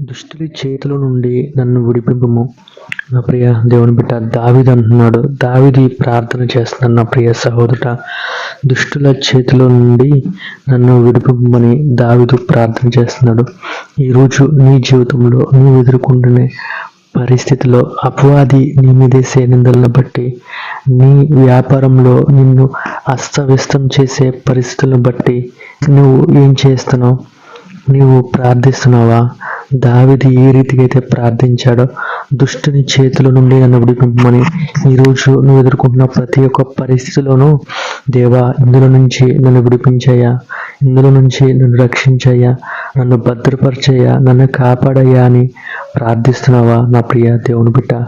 దుష్టుల చేతుల నుండి నన్ను విడిపింపుము. నా ప్రియ దేవుని బిడ్డ దావిది అంటున్నాడు. దావిది ప్రార్థన చేస్తున్నాడు నా ప్రియ సహోదరుట దుష్టుల చేతిలో నుండి నన్ను విడిపింపమని దావిదు ప్రార్థన చేస్తున్నాడు. ఈరోజు నీ జీవితంలో నువ్వు ఎదుర్కొంటునే పరిస్థితిలో అపవాది నీ మీదేసే సేనిందలను బట్టి నీ వ్యాపారంలో నిన్ను అస్తవ్యస్తం చేసే పరిస్థితులను బట్టి నువ్వు ఏం చేస్తున్నావు? నీవు ప్రార్థిస్తున్నావా? దావిది ఏ రీతిగా అయితే ప్రార్థించాడో దుష్టుని చేతుల నుండి నన్ను విడిపింపమని ఈరోజు నువ్వు ఎదుర్కొంటున్న ప్రతి ఒక్క పరిస్థితిలోనూ దేవా ఇందులో నుంచి నన్ను విడిపించయ్యా. ఇందులో నుంచి నన్ను రక్షించయ్యా. నన్ను భద్రపరచయ్యా. నన్ను కాపాడయ్యా అని ప్రార్థిస్తున్నావా నా ప్రియ దేవుని బిడ్డ?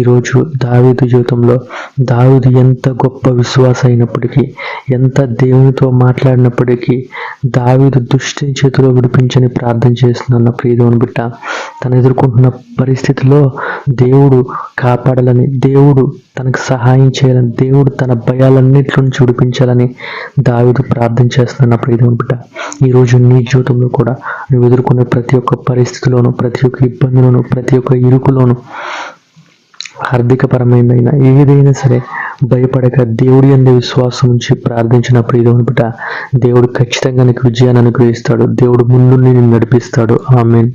ఈరోజు దావీదు జీవితంలో దావీదు ఎంత గొప్ప విశ్వాస అయినప్పటికీ ఎంత దేవునితో మాట్లాడినప్పటికీ దావీదు దుష్టిని చేతిలో విడిపించని ప్రార్థన చేస్తున్నాను ప్రియదేవుని బిడ్డ తను ఎదుర్కొంటున్న పరిస్థితిలో దేవుడు కాపాడాలని దేవుడు తనకు సహాయం చేయాలని దేవుడు తన భయాలన్నింటి నుంచి విడిపించాలని దావీదు ప్రార్థన చేస్తున్నాను ప్రియదేవుని బిడ్డ. ఈరోజు నీ జీవితంలో కూడా నువ్వు ఎదుర్కొనే ప్రతి ఒక్క పరిస్థితిలోనూ ప్రతి ఒక్క ఇబ్బందిలోనూ ప్రతి ఒక్క ఇరుకులోనూ ఆర్థికపరమైనదైనా ఏదైనా సరే భయపడక దేవుడి అందే విశ్వాసం ఉంచి ప్రార్థించిన ప్రియదేవుని బిడ్డ దేవుడు ఖచ్చితంగా నీకు విజయాన్ని అనుగ్రహిస్తాడు. దేవుడు ముందు నేను నడిపిస్తాడు. ఆమెన్.